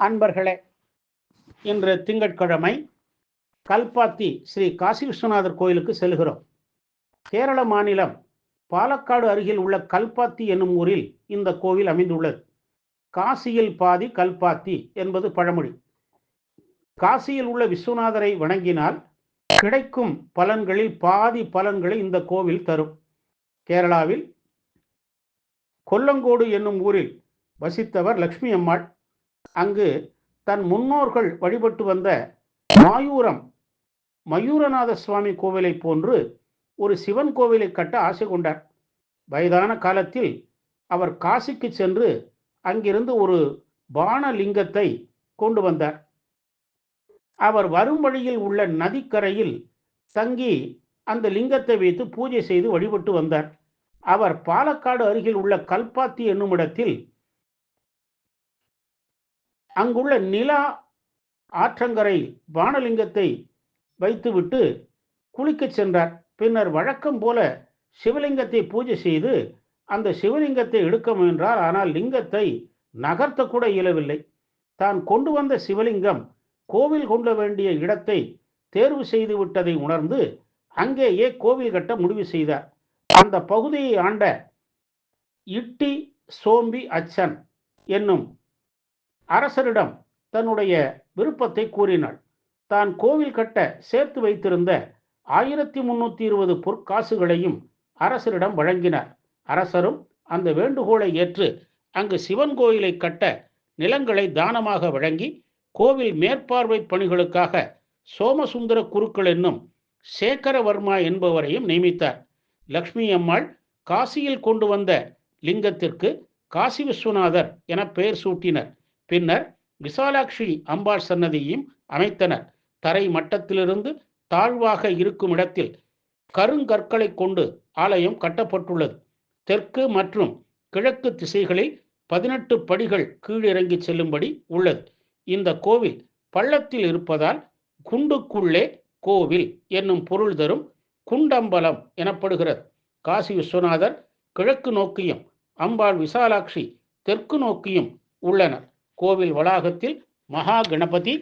அன்பர்களே இன்று திங்கட்கிழமை கல்பாத்தி ஸ்ரீ காசி விஸ்வநாதர் கோயிலுக்கு செல்கிறோம். கேரள மாநிலம் பாலக்காடு அருகில் உள்ள கல்பாத்தி என்னும் ஊரில் இந்த கோவில் அமைந்துள்ளது. காசியில் பாதி கல்பாத்தி என்பது பழமொழி. காசியில் உள்ள விஸ்வநாதரை வணங்கினால் கிடைக்கும் பலன்களில் பாதி பலன்களை இந்த கோவில் தரும். கேரளாவில் கொல்லங்கோடு என்னும் ஊரில் வசித்தவர் லக்ஷ்மி அம்மாள். அங்கு தன் முன்னோர்கள் வழிபட்டு வந்த மாயூரம் மயூரநாத சுவாமி கோவிலை போன்று ஒரு சிவன் கோவிலை கட்ட ஆசை கொண்டார். வயதான காலத்தில் அவர் காசிக்கு சென்று அங்கிருந்து ஒரு பானலிங்கத்தை கொண்டு வந்தார். அவர் வரும் வழியில் உள்ள நதிக்கரையில் தங்கி அந்த லிங்கத்தை வைத்து பூஜை செய்து வழிபட்டு வந்தார். அவர் பாலக்காடு அருகில் உள்ள கல்பாத்தி என்னும் இடத்தில் அங்குள்ள நிலா ஆற்றங்கரை பானலிங்கத்தை வைத்துவிட்டு குளிக்கச் சென்றார். பின்னர் வழக்கம் போல சிவலிங்கத்தை பூஜை செய்து அந்த சிவலிங்கத்தை எடுக்க முயன்றார். ஆனால் லிங்கத்தை நகர்த்த கூட இயலவில்லை. தான் கொண்டு வந்த சிவலிங்கம் கோவில் கொள்ள வேண்டிய இடத்தை தேர்வு செய்து விட்டதை உணர்ந்து அங்கேயே கோவில் கட்ட முடிவு செய்தார். அந்த பகுதியை ஆண்ட இட்டி சோம்பி அச்சன் என்னும் அரசரிடம் தன்னுடைய விருப்பத்தை கூறினாள். தான் கோவில் கட்ட சேர்த்து வைத்திருந்த ஆயிரத்தி முன்னூத்தி இருபது பொற்காசுகளையும் அரசரிடம் வழங்கினார். அரசரும் அந்த வேண்டுகோளை ஏற்று அங்கு சிவன் கோயிலை கட்ட நிலங்களை தானமாக வழங்கி கோவில் மேற்பார்வை பணிகளுக்காக சோமசுந்தர குருக்கள் என்னும் சேகரவர்மா என்பவரையும் நியமித்தார். லக்ஷ்மி அம்மாள் காசியில் கொண்டு வந்த லிங்கத்திற்கு காசி விஸ்வநாதர் என பெயர் சூட்டினர். பின்னர் விசாலாட்சி அம்பாள் சன்னதியையும் அமைத்தனர். தரை மட்டத்திலிருந்து தாழ்வாக இருக்கும் இடத்தில் கருங்கற்களை கொண்டு ஆலயம் கட்டப்பட்டுள்ளது. தெற்கு மற்றும் கிழக்கு திசைகளில் பதினெட்டு படிகள் கீழிறங்கி செல்லும்படி உள்ளது. இந்த கோவில் பள்ளத்தில் இருப்பதால் குண்டுக்குள்ளே கோவில் என்னும் பொருள் தரும் குண்டம்பலம் எனப்படுகிறது. காசி விஸ்வநாதர் கிழக்கு நோக்கியும் அம்பாள் விசாலாட்சி தெற்கு நோக்கியும் உள்ளனர். கோவில் வளாகத்தில் மகா கணபதி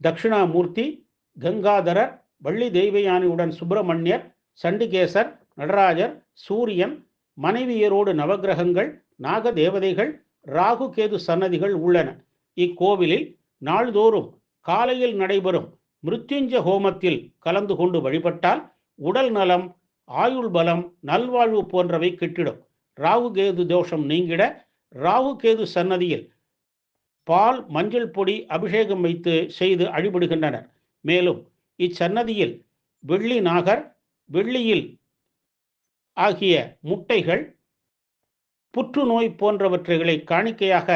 தட்சிணாமூர்த்தி கங்காதரர் வள்ளி தெய்வயானியுடன் சுப்பிரமணியர் சண்டிகேசர் நடராஜர் சூரியன் மனைவியரோடு நவகிரகங்கள் நாக தேவதைகள் ராகு கேது சன்னதிகள் உள்ளன. இக்கோவிலில் நாள்தோறும் காலையில் நடைபெறும் மிருத்யுஞ்ச ஹோமத்தில் கலந்து கொண்டு வழிபட்டால் உடல் நலம் ஆயுள் பலம் நல்வாழ்வு போன்றவை கிட்டிடும். ராகு கேது தோஷம் நீங்கிட ராகு கேது சன்னதியில் பால் மஞ்சள் பொடி அபிஷேகம் வைத்து செய்து அழிபடுகின்றனர். மேலும் இச்சன்னதியில் வெள்ளி நாகர் வெள்ளியில் ஆகிய முட்டைகள் புற்றுநோய் போன்றவற்றைகளை காணிக்கையாக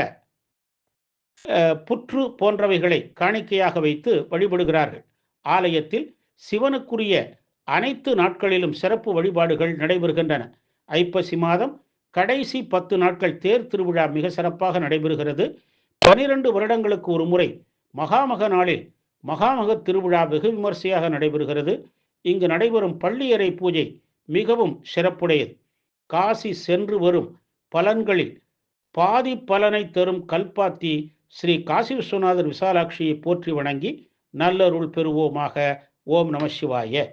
புற்று போன்றவைகளை காணிக்கையாக வைத்து வழிபடுகிறார்கள். ஆலயத்தில் சிவனுக்குரிய அனைத்து நாட்களிலும் சிறப்பு வழிபாடுகள் நடைபெறுகின்றன. ஐப்பசி மாதம் கடைசி பத்து நாட்கள் தேர் திருவிழா மிக சிறப்பாக நடைபெறுகிறது. பனிரெண்டு வருடங்களுக்கு ஒரு முறை மகாமக நாளில் மகாமக திருவிழா வெகு விமர்சையாக நடைபெறுகிறது. இங்கு நடைபெறும் பள்ளியறை பூஜை மிகவும் சிறப்புடையது. காசி சென்று வரும் பலன்களில் பாதி பலனை தரும் கல்பாத்தி ஸ்ரீ காசி விஸ்வநாதர் விசாலாட்சியை போற்றி வணங்கி நல்லருள் பெறுவோமாக. ஓம் நம சிவாய.